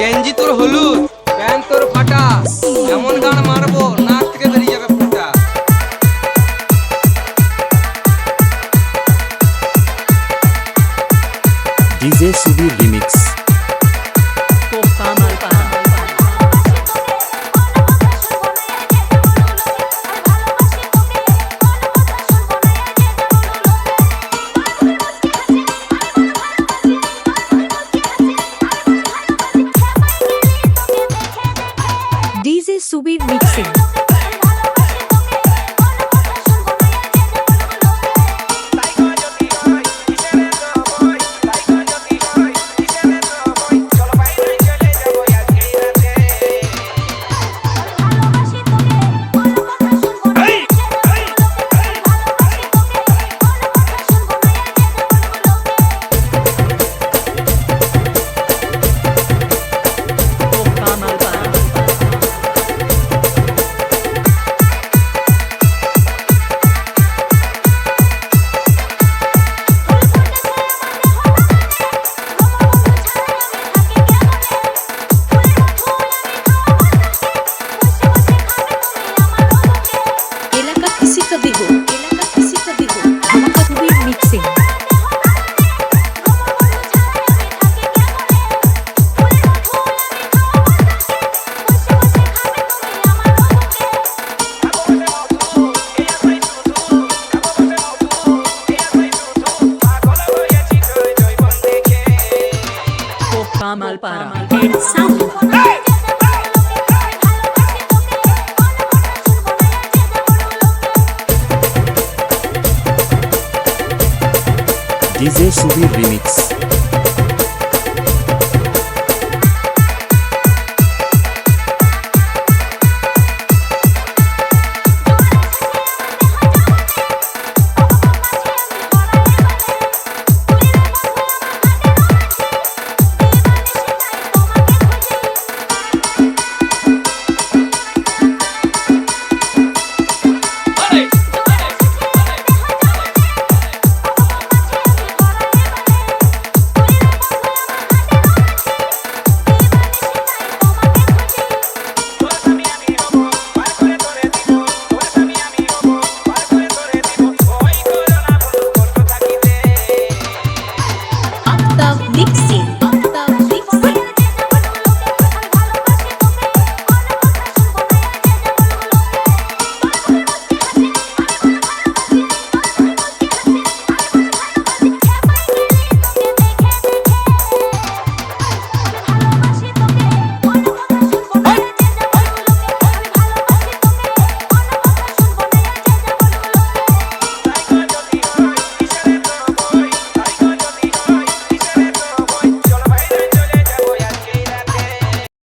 গেঞ্জি তোর হলুদ, প্যান্ট তোর ফাটা, এমন গান মারবো, নাক থেকে বেরিয়ে যাবে ফুটা। DJ Subir remix We be mixing. এলাকা খুশি কবি হো এলাকা খুশি কবি হো ধামাকা কবির mixing Copa Malpara. And sound. DJ Subir remix